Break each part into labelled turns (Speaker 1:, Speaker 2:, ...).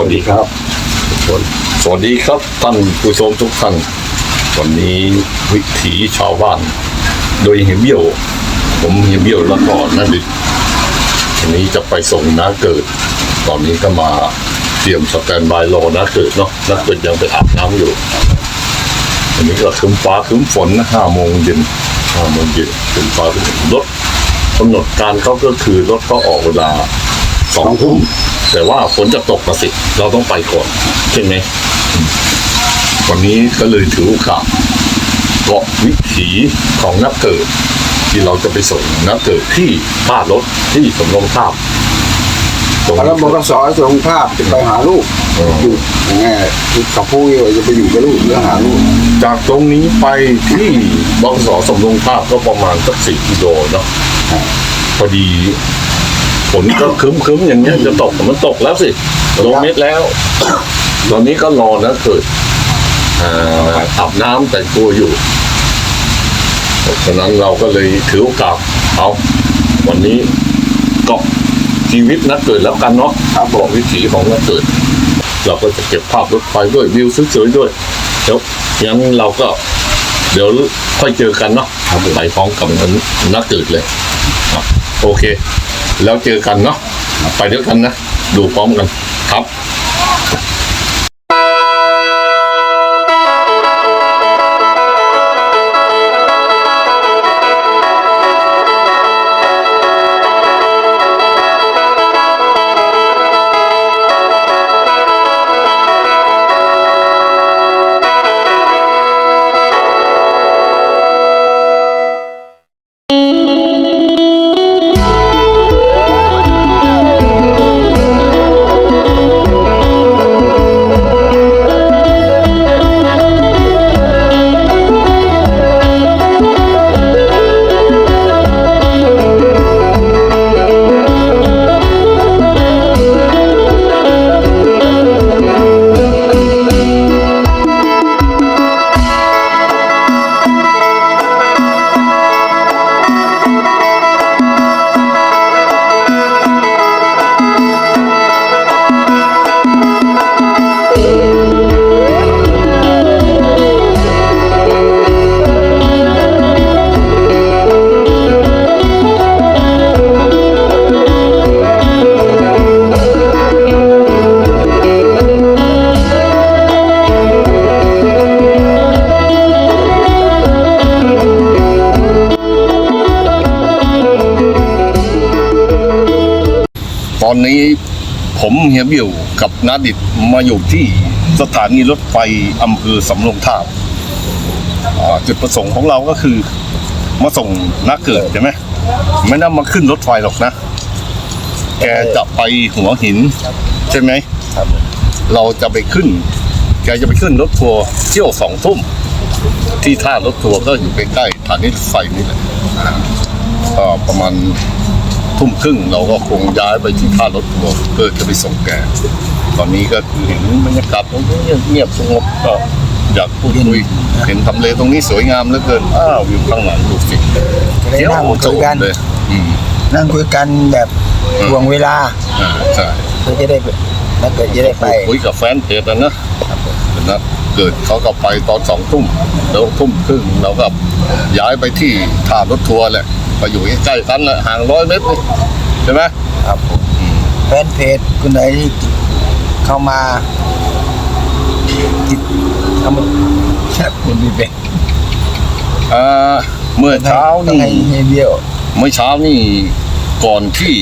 Speaker 1: วัสดีครับ สวัสดีครับท่านผู้ชมทุกท่าน วันนี้วิถีชาวบ้าน โดยเฮียเบี้ยว ผมเฮียเบี้ยวแล้วก็นันดิตวันนี้จะไปส่งน้าเกิด ตอนนี้ก็มาเตรียมสแตนบายรอน้าเกิดเนาะน้าเกิดยังไปอาบน้ำอยู่อันนี้ก็คึ้มฟ้าคึ้มฝนนะห้าโมงเย็นห้าโมงเย็นคึ้มฟ้าคึ้มฝนรถกำหนดการเขาก็คือรถก็ออกเวลา สองทุ่มแต่ว่าฝนจะตกมาสิเราต้องไปก่อนใช่ไหมอืมวันนี้ก็เลยถือโอกาสเกาะวิถีของนักเกิด ที่เราจะไปส่งนักเกิดที่ท่ารถที่สำโรงทาบตรง
Speaker 2: แล้ว
Speaker 1: นี้
Speaker 2: บกสส่งภาพจะไปหาลูก
Speaker 1: อืม
Speaker 2: อยู่ยังไงกับผู้ว่าจะไปอยู่กับลูกหรือหาลูก
Speaker 1: จากตรงนี้ไปที่บกสสำโรงทาบก็ประมาณสักสี่กิโลเนาะพอดี ฝนก็ครึ้มๆอย่างเงี้ยจะตกแต่มันตกแล้วสิลงเม็ดแล้ว ตอนนี้ก็รอนะเกิดอาอาบน้ำแต่งตัวอยู่เพราะฉะนั้นเราก็เลยถือโอกาสเอาวันนี้เกาะชีวิตนักเกิดแล้วกันเนาะครับอกวิถีของนักเกิด เราก็จะเก็บภาพรถไฟด้วยวิวสวยๆด้วยเดี๋ยวงั้นเราก็ เดี๋ยวค่อยเจอกันเนาะไปพร้อมกับนักเกิดเลยโอเค แล้วเจอกันเนาะไปด้วยกันนะ ดูพร้อมกันครับ ตอนนี้ผมเฮียบิวกับนาดิดมาอยู่ที่สถานีรถไฟอำเภอสำโรงทาบอ่าจุดประสงค์ของเราก็คือ มาส่งนักเกิดใช่ไหมไม่ได้มาขึ้นรถไฟหรอกนะ แกจะไปหัวหิน ใช่ไหมเราจะไปขึ้น แกจะไปขึ้นรถทัวร์เที่ยวสองทุ่ม ที่ท่ารถทัวร์ก็อยู่ใกล้ๆสถานีรถไฟนี่แหละประมาณ ทุ่มครึ่งเราก็คงย้ายไปที่ท่ารถทัวร์เพื่อจะไปส่งแกตอนนี้ก็คือเห็นบรรยากาศตรงนี้เงียบสงบก็อยากพูดคุยเห็นทำเลตรงนี้สวยงามเหลือเกินอ้าววิวข้างหลังดูสิ
Speaker 2: จะได้
Speaker 1: เที่ยว
Speaker 2: นั่ง
Speaker 1: โจ
Speaker 2: คุยกัน
Speaker 1: เลยอืม
Speaker 2: นั่งคุยกันแบบทวงเวลา
Speaker 1: อ่าใช่
Speaker 2: เพื่อจะได้ถ้าเกิดจะได้ไป
Speaker 1: คุยกับแฟนเพจนะนะนะเกิดเขาก็ไปตอนสองทุ่มแล้วทุ่มครึ่งเราก็ย้ายไปที่ท่ารถทัวร์แหละ ก็อยู่ใกล้ๆกันแหละห่างร้อยเมตรนี่ใช่ไหม
Speaker 2: ครับผมแฟนเพจคุณไหนที่เข้ามาติดเข้ามาแคบคุณดีเป็น
Speaker 1: อ่าเมื่อเช้า
Speaker 2: ต้อง
Speaker 1: นี่
Speaker 2: ให้ให้เบี้ยว
Speaker 1: เมื่อเช้านี่ก่อนที่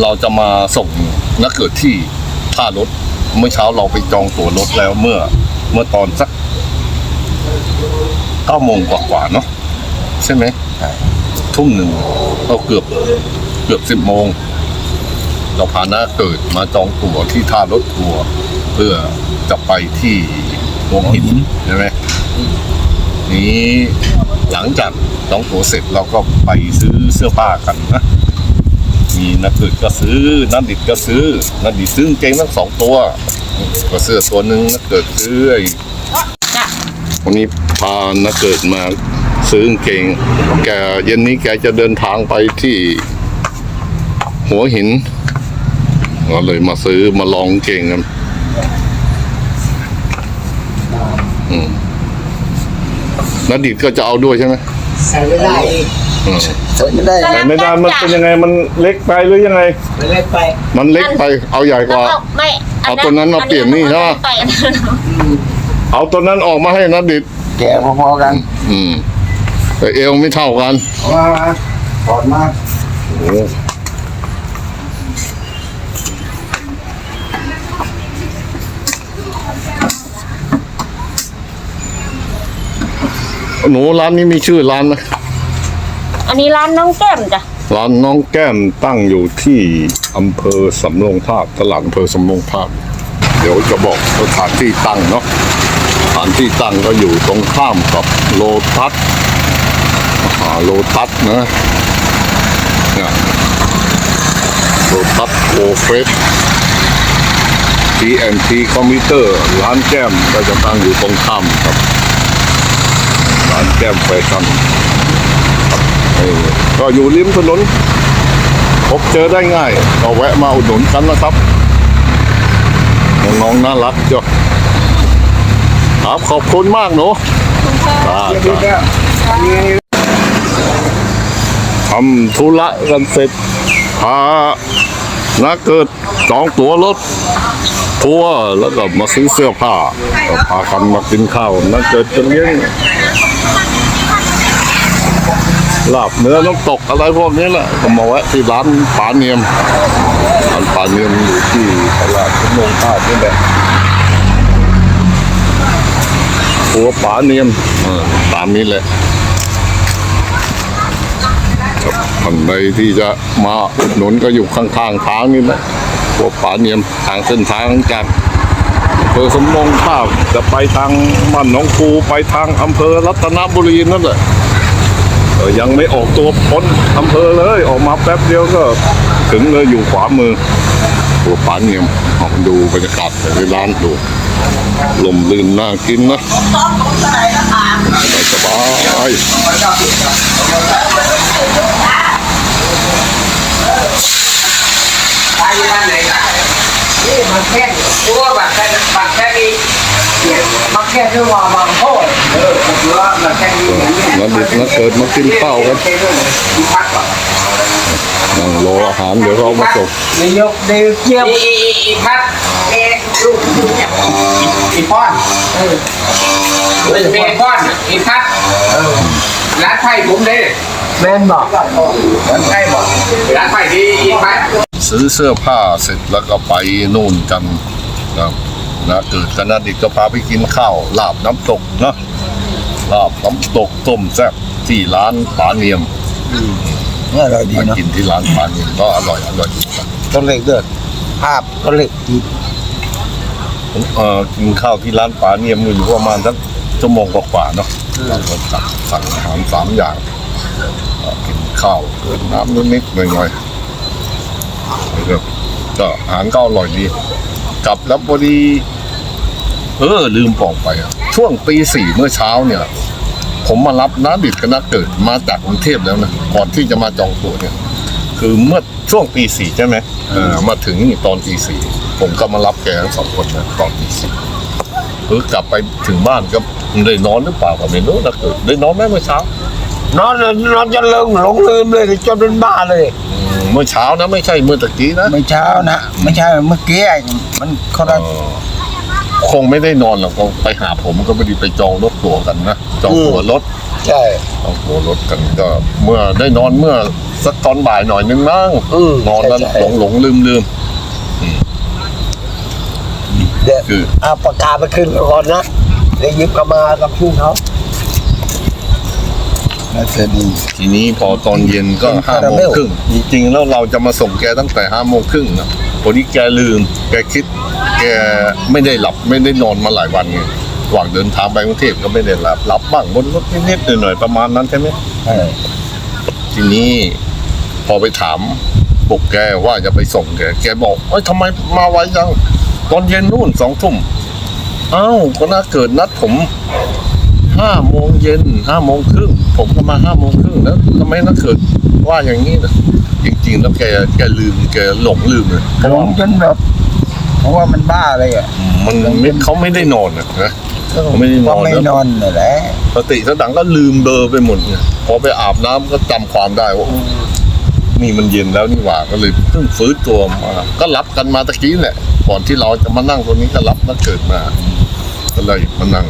Speaker 1: เราจะมาส่งนักเกิดที่ท่ารถ เมื่อเช้าเราไปจองตั๋วรถแล้วเมื่อ เมื่อตอนสักเก้าโมงกว่าๆเนาะใช่ไหม
Speaker 2: ใช่
Speaker 1: ทุ่มหนึ่งเราเกือบเกือบสิบโมง เราพาน้าเกิดมาจองตั๋วที่ท่ารถทัวร์เพื่อจะไปที่หัวหินใช่ไหมนี้หลังจากจองตั๋วเสร็จเราก็ไปซื้อเสื้อผ้ากันนะมีนักเกิดก็ซื้อนัดดิดก็ซื้อนัดดิดซื้อกางเกงทั้งสองตัวก็เสื้อตัวหนึ่งนักเกิดซื้อไอ้วันนี้พานักเกิดมา ซื้อเก่งแกเย็นนี้แกจะเดินทางไปที่ หัวหิน ก็เลยมาซื้อมาลองเก่งกันนัดดิดก็จะเอาด้วยใช่ไหม
Speaker 2: ใส่ไม่ได้ใส่ไม่ได้
Speaker 1: ใส่ไม่ได้มันเป็นยังไงมันเล็กไปหรือยังไง
Speaker 2: มันเล็กไป
Speaker 1: มันเล็กไป เอาใหญ่ก
Speaker 3: ว่า ไม่
Speaker 1: เอาตัวนั้นมาเปลี่ยนนี่ใช่
Speaker 3: ไหม
Speaker 1: เอาตัวนั้นออกมาให้นัดดิด
Speaker 2: แก่พอๆกัน
Speaker 1: อืม แต่เอวไม่เท่ากัน
Speaker 2: เอามามาถอดมา
Speaker 1: โอ้หนูร้านนี้มีชื่อร้านไหม
Speaker 3: อันนี้ร้านน้องแก้มจ้ะ
Speaker 1: ร้านน้องแก้มตั้งอยู่ที่อำเภอสำโรงทาบตลาดอำเภอสำโรงทาบเดี๋ยวจะบอกสถานที่ตั้งเนาะสถานที่ตั้งก็อยู่ตรงข้ามกับโลตัสมหาโลตัสนะเนี่ยโลตัสโอเฟส TNT คอมพิวเตอร์ร้านแก้มก็จะตั้งอยู่ตรงข้ามกับ ร้านแก้มแฟชั่นเออก็อยู่ริมถนนพบเจอได้ง่าย ก็แวะมาอุดหนุนกันนะครับ น้องๆน่ารักจ้ะครับขอบคุณมากหนูจ้า
Speaker 2: เดี๋ยว
Speaker 1: จ้า
Speaker 2: เดี๋ยวนี่
Speaker 1: ทำธุระกันเสร็จพานักเกิดจองตั๋วรถทัวร์แล้วก็มาซื้อเสื้อผ้าก็พากันมากินข้าวนักเกิดจะเลี้ยงลาบเนื้อน้ำตกอะไรพวกนี้แหละก็มาแวะที่ร้านปาเนียมร้านปาเนียมอยู่ที่ตลาดชุมงท่านี่แหละหัวปาเนียมตามนี้แหละ ท่านใดที่จะมาหนุนก็อยู่ข้างๆทางนี่แหละพวกป่าเนียมทางเส้นทางจากอำเภอสมมงท่าบจะไปทางบ้านหนองคูไปทางอำเภอรัตนบุรีนั่นแหละยังไม่ออกตัวพ้นอำเภอเลยออกมาแป๊บเดียวก็ถึงเลยอยู่ขวามือพวกป่าเนียมออกดูบรรยากาศในร้านดูลมลื่นน่ากินนะ สบาย
Speaker 2: ไปอยู่บ้านไหนล่ะนี่มันแค่ตัวบัตรแค่บัตรแค่นี้เดี๋ยวมันแค่ที่ว่าบางโทษเออผมว่ามันแค่นี้อย่างนี้
Speaker 1: นัดเด็กนัดเกิดมากินข้าวกัน
Speaker 2: ที่พักก่อน
Speaker 1: นั่งรออาหารเดี๋ยวเขาเอามาส่ง
Speaker 2: นายกเดียวเกี่ยวอีอีอีพัดเอลูกอีป้อนเออ เป็นป้อนอีพัดเออร้านไผ่ผมได้แม่นบอกร้านไผ่บอกร้านไผ่ที่อีพัด
Speaker 1: ซื้อเสื้อผ้าเสร็จแล้วก็ไปนู่นกันนะนะเกิดกันนะดิกก็พาไปกินข้าวลาบน้ำตกนะลาบน้ำตกต้มแซ่บที่ร้านปาเนียม
Speaker 2: อร่อยดีนะ
Speaker 1: กินที่ร้านปาเนียมก็อร่อยอร่อย
Speaker 2: ต้นเล็กเด้อภาพต้นเล็กดี
Speaker 1: ผมเอ่อกินข้าวที่ร้านปาเนียมอยู่ประมาณสัก ชั่วโมงกว่าๆเนาะเราก็สั่งสั่งอาหารสามอย่างกินข้าวเกินน้ำนิดๆหน่อยๆแล้วก็อาหารก็อร่อยดีกลับแล้วพอดีเออลืมบอกไปอะช่วงตีสี่เมื่อเช้าเนี่ย ผมมารับน้าดิดกับน้าเกิดมาจากกรุงเทพแล้วนะก่อนที่จะมาจองตั๋วเนี่ย คือเมื่อช่วงตีสี่ใช่ไหมเออมาถึงนี่ตอนตีสี่ผมก็มารับแกทั้งสองคนนะตอนตีสี่เออกลับไปถึงบ้านก็ ได้นอนหรือเปล่าก็ไม่รู้นะเกิดได้นอนไหมเมื่อเช้าน
Speaker 2: อนนอนจนลืมหลงลืมเลยจนเป็นบ้าเลย
Speaker 1: อืมเมื่อเช้านะไม่ใช่เมื่อตะกี้นะ
Speaker 2: ไม่เช้านะไม่ใช่เมื่อกี้ไอ้มันเขา
Speaker 1: เอ
Speaker 2: ได้
Speaker 1: อคงไม่ได้นอนหรอกคงไปหาผมก็ไม่ได้ไปจองรถตั๋วกันนะจองตั๋วรถ
Speaker 2: ใช่
Speaker 1: ต้องโทรรถกันก็ เมื่อได้นอนเมื่อสักตอนบ่ายหน่อยนึงมั้ง
Speaker 2: อืม
Speaker 1: นอนแล้ว
Speaker 2: ใช่
Speaker 1: หลงหลงลืมลืม
Speaker 2: เดี๋ยว
Speaker 1: คือ
Speaker 2: เอาปากกาไปขึ้นก่อนนะ เดี๋ยวหยิบกลับมากับพี่เขาน่าจะดี
Speaker 1: ทีนี้พอตอนเย็นก็
Speaker 2: เป็น
Speaker 1: ห้า
Speaker 2: คารา
Speaker 1: โม
Speaker 2: เม
Speaker 1: ง
Speaker 2: ล
Speaker 1: ครึ่งจริงๆแล้วเราจะมาส่งแกตั้งแต่ห้าโมงครึ่งนะพอดีแกลืม แกคิด แกไม่ได้หลับไม่ได้นอนมาหลายวันไงระหว่างเดินทางไปกรุงเทพก็ไม่ได้หลับหลับบ้างบนรถนิดๆหน่อยๆประมาณนั้นใช่ไหม
Speaker 2: ใช่
Speaker 1: ทีนี้พอไปถามปลุกแกว่าจะไปส่งแกแกบอกเอ้ยทำไมมาไวจัง ตอนเย็นนู่นสองทุ่ม อ้าวก็น่าเกิดนัดผมห้าโมงเย็นห้าโมงครึ่งผมก็มาห้าโมงครึ่งแล้วทำไมนักเกิดว่าอย่างนี้นะจริงๆแล้วแกแกลืมแกหลงลืมเลยเพราะ
Speaker 2: หล
Speaker 1: ว่าง
Speaker 2: จนแบบเพราะว่ามันบ้าเลยอะ
Speaker 1: มันไม่เขาไม่ได้นอนนะนะเขาไม่ได้น
Speaker 4: ก็
Speaker 1: อน
Speaker 4: ไม่น
Speaker 1: นะ
Speaker 4: อนนี่แหละ
Speaker 1: สติสตังค์ก็ลืมเบลอร์ไปหมดไงพอไปอาบน้ำก็จำความได้ว่านี่มันเย็นแล้วนี่หว่าก็เลยเพิ่งฟื้นตัวมาก็รับกันมาตะกี้แหละก่อนที่เราจะมานั่งตรงนี้ก็รับนักเกิดมา ก็เลยมานั่ง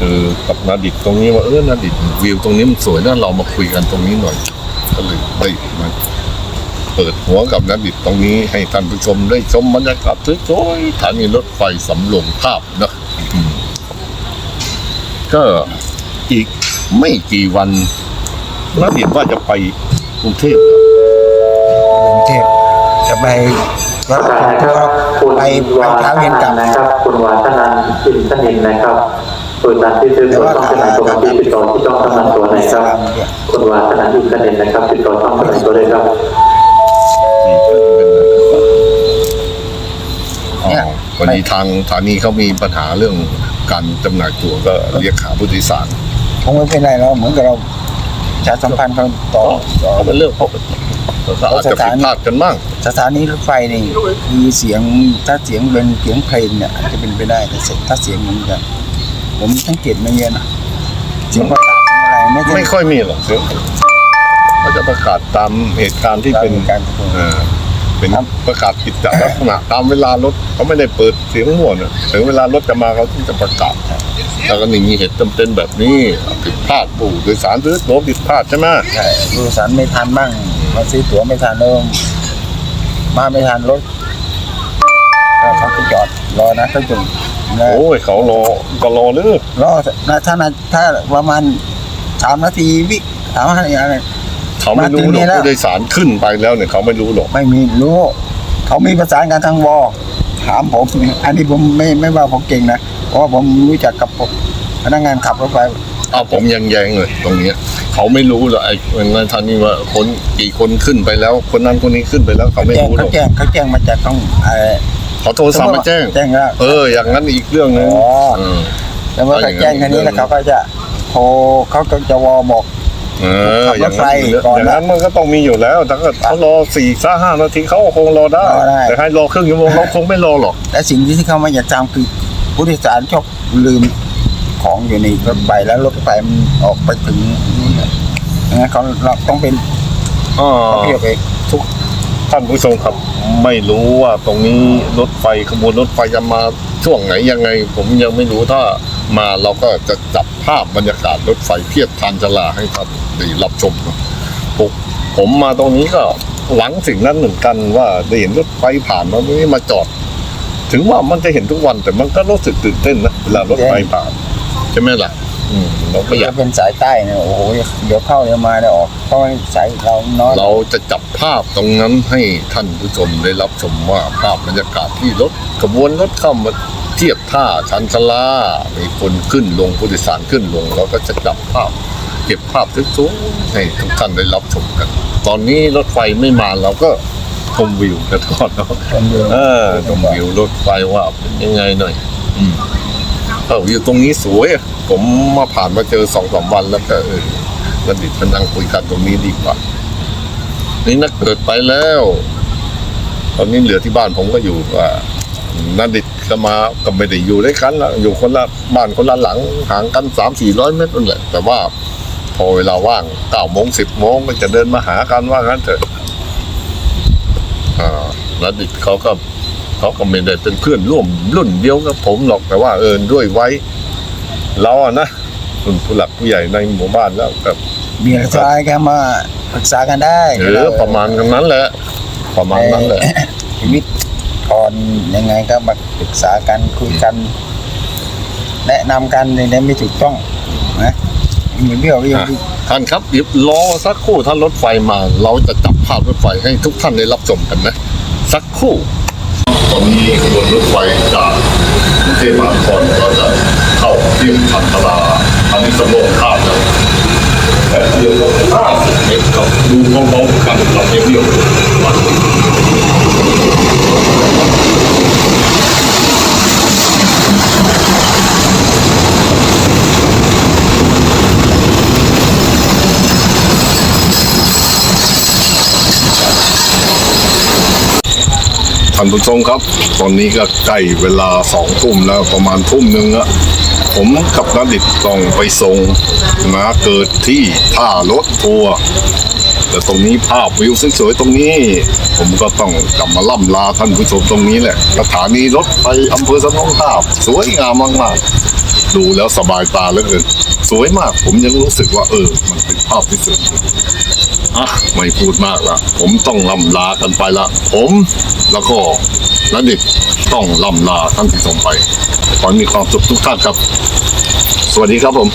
Speaker 1: เออกับนาดิตตรงนี้ว่าเออนาดิตวิวตรงนี้มันสวยนะเรามาคุยกันตรงนี้หน่อย ก็เลยได้มาเปิดหัวกับนาดิตตรงนี้ให้ท่านผู้ชมได้ชมบรรยากาศสวยๆสถานีรถไฟสำโรงภาพนะก็อีกไม่กี่วันนาดิตว่าจะไปกรุงเทพ
Speaker 4: กรุงเทพจะไป
Speaker 5: ระกาศนะครับคุณ
Speaker 4: ไปไป
Speaker 5: วา
Speaker 4: เช้าเย็นกลับ
Speaker 5: นะครับคุณวาทนันสินสนินนะครับเปิดร้านที่ซื้อตัวต้องขนาดตัวที่ติดต่อที่ต้องทำงานตัวไหนครับ คุณวาทนันสินสนินนะครับติดต่อต้องทำงานตัวเลยครับ
Speaker 1: สี่เพื่อนเป็นอะไรครับอ๋
Speaker 4: เนี่ย
Speaker 1: อวันนี้ทางสถานีเขามีปัญหาเรื่องการจำหน่ายตั๋วก็เรียกหาผู้โดยสาร
Speaker 4: คงไม่เป็นไรเราเหมือนกับเราประชาสัมพันธ์เขาต่อต่อ
Speaker 1: เขาเป็นเรื่องปกติ ก็อาจจะผิดพลาดกันบ้าง
Speaker 4: สถานีรถไฟนี่คือเสียงถ้าเสียงเป็นเสียงเพลงเนี่ยอาจจะเป็นไปได้แต่ถ้าเสียงเหมือนกันผมสังเกตมาเยอะนะเสียงประกาศเป็นอะไรไม่ใช่
Speaker 1: ไม่ค่อยมีหรอกเสียงเขาจะประกาศตามเหตุการณ์ที่เป็น
Speaker 4: การ
Speaker 1: เออเป็น
Speaker 4: ครับ
Speaker 1: ประกาศกิจจลักษณะตามเวลารถเขาไม่ได้เปิดเสียงมั่วนะถึงเวลารถจะมาเขาถึงจะประกาศแล้วก็นี่มีเหตุจำเป็นแบบนี้ผิดพลาดผู้โดยสารซื้อตั๋วผิดพลาดใช่ไหม
Speaker 4: ใช่ผู้โดยสารไม่ทันบ้าง มาซื้อตั๋วไม่ทันเริ่มมาไม่ทันรถก็เขาไปจอดรอนะเขาจุ่มนะ
Speaker 1: โอ้ยเขารอก็รอเลือก
Speaker 4: รอนะถ้านะถ้าประมาณสามนาทีวิสามนาทีอะไร
Speaker 1: เขาไม่รู้หร
Speaker 4: มาถึงนี่
Speaker 1: อก
Speaker 4: แล้ว
Speaker 1: ผู้โดยสารขึ้นไปแล้วเนี่ยเขาไม่รู้หรอก
Speaker 4: ไม่มีรู้ เขามีประสานกันทางวอถามผม อันนี้ผมไม่ไม่ว่าผมเก่งนะเพราะว่าผมรู้จักกับผมพนักงานขับรถไฟ
Speaker 1: เอาผมยังแยงเลยตรงเนี้ย เขาไม่รู้หรอกไอ้ในท่านนี้ว่าคนกี่คนขึ้นไปแล้ว คนนั้นคนนี้ขึ้นไปแล้วเขาไม่
Speaker 4: แจ้ง
Speaker 1: รู้หร
Speaker 4: เขา
Speaker 1: อก
Speaker 4: แจ้งเขาแจ้งมาจากต้องเอ่อ
Speaker 1: เขาโทรศัพท์มาแจ้ง
Speaker 4: แจ้งแล้ว
Speaker 1: เออ อย่างนั้นอีกเรื่องหนึง
Speaker 4: อ๋อ
Speaker 1: เออ
Speaker 4: แล้วเมื่อเขาแจ้งแค่นี้แล้วเขาก็จะโทรเขาก็จะวอบอก
Speaker 1: เอออย่างนั้น
Speaker 4: ขับรถไฟก่อน
Speaker 1: อย่างนั้นมันก็ต้องมีอยู่แล้วแต่ก็เขารอสี่ห้าห้านาทีเขาก็คงรอได้
Speaker 4: รอได้
Speaker 1: แต่ให้รอครึ่งชั่วโมงเขาคงไม่รอหรอก
Speaker 4: และสิ่งที่เขาไม่อยากจำคือผู้โดยสารชอบลืม ของอยู่ในรถไฟแล้วรถไฟมันออกไปถึงนู่นน่ะงั้นเขาเราต้องเป็น
Speaker 1: อ๋อ
Speaker 4: เที่ยวไป
Speaker 1: ทุก ท่านผู้ชมครับไม่รู้ว่าตรงนี้รถไฟขบวนรถไฟจะมาช่วงไหนยังไง ผมยังไม่รู้ถ้ามาเราก็จะจับภาพบรรยากาศรถไฟเทียบทานจลาให้ท่านได้รับชมนะผมผมมาตรงนี้ก็หวังสิ่งนั้นเหมือนกันว่าได้เห็นรถไฟผ่านมาตรงนี้มาจอด ถึงว่ามันจะเห็นทุกวันแต่มันก็รู้สึกตื่นเต้นนะเวลารถไฟผ่านใช่ไหมล่ะอืมเราก็อยาก
Speaker 4: จะเป็นสายใต้เนี่ยโอ้โหเดี๋ยวเข้าเดี๋ยวมาเดี๋ยวออกเพราะว่าสายเราน้อย
Speaker 1: เราจะจับภาพตรงนั้นให้ท่านผู้ชมได้รับชมว่าภาพบรรยากาศที่รถขบวนรถเข้ามาเทียบท่าชันชลามีคนขึ้นลงผู้โดยสารขึ้นลงเราก็จะจับภาพ เก็บภาพสวยๆให้ทุกท่านได้รับชมกัน ตอนนี้รถไฟไม่มาเราก็ชมวิวกันก่อนเนาะ
Speaker 4: คนเดียว
Speaker 1: เออชมวิวรถไฟว่าเป็นยังไงหน่อย อืม เออวิวตรงนี้สวยอะผมมาผ่านมาเจอสองสามวันแล้วก็เออแล้วดิดมานั่งคุยกันตรงนี้ดีกว่า นี่นักเกิดไปแล้ว ตอนนี้เหลือที่บ้านผมก็อยู่ว่านันดิดก็มาก็ไม่ได้อยู่ด้วยกันละอยู่คนละบ้านคนละหลังห่างกันสามสี่ร้อยเมตรนั่นแหละ แต่ว่าพอเวลาว่างเก้าโมงสิบโมงก็จะเดินมาหากันว่างั้นเถอะอ่านันดิดเขาก็ เขาก็ไม่ได้เป็นเพื่อนร่วมรุ่นเดียวกับผมหรอกแต่ว่าเออด้วยไว้เราอะนะรุ่นผู้หลักผู้ใหญ่ในหมู่บ้านแล้วก็
Speaker 4: มีอะไรก็แกมาปรึกษากันได้
Speaker 1: เออประมาณนั้นแหละ ประมาณนั้นแหละ
Speaker 4: ชีวิตก่อนยังไงก็มาปรึกษากันคุยกัน แนะนำกันในนี้ไม่ถูกต้องนะมีเรื่องเรื่อง
Speaker 1: อะท่านครับเดี๋ยวรอสักครู่ถ้ารถไฟมา เราจะจับภาพรถไฟให้ทุกท่านได้รับชมกันนะ สักครู่ ตอนนี้ขบวนรถไฟจากกรุงเทพมหานครก็จะเข้าเทียมชันทราอันนี้สำโรงข้ามแล้วแต่เดียวก็ห้าสิบเมตรครับดูเบาๆกันานผู้ชมครับ ตอนนี้ก็ใกล้เวลาสองทุ่มแล้วประมาณทุ่มหนึ่งอะผมกับนัดิตต้องไปส่งมาเกิดที่ท่ารถทัวร์แต่ตรงนี้ภาพวิวสวยๆตรงนี้ ผมก็ต้องกลับมาล่ำลาท่านผู้ชมตรงนี้แหละสถานีรถไฟอำเภอสะท้องภาพสวยงามมากๆดูแล้วสบายตาเหลือเกิน สวยมากผมยังรู้สึกว่าเออ มันเป็นภาพที่สวย อะไม่พูดมากละผมต้องล่ำลากันไปละ ผมแล้วก็นัดดิตต้องล่ำลาท่านผู้ชมไปขอมีความสุขทุกท่านครับ สวัสดีครับผม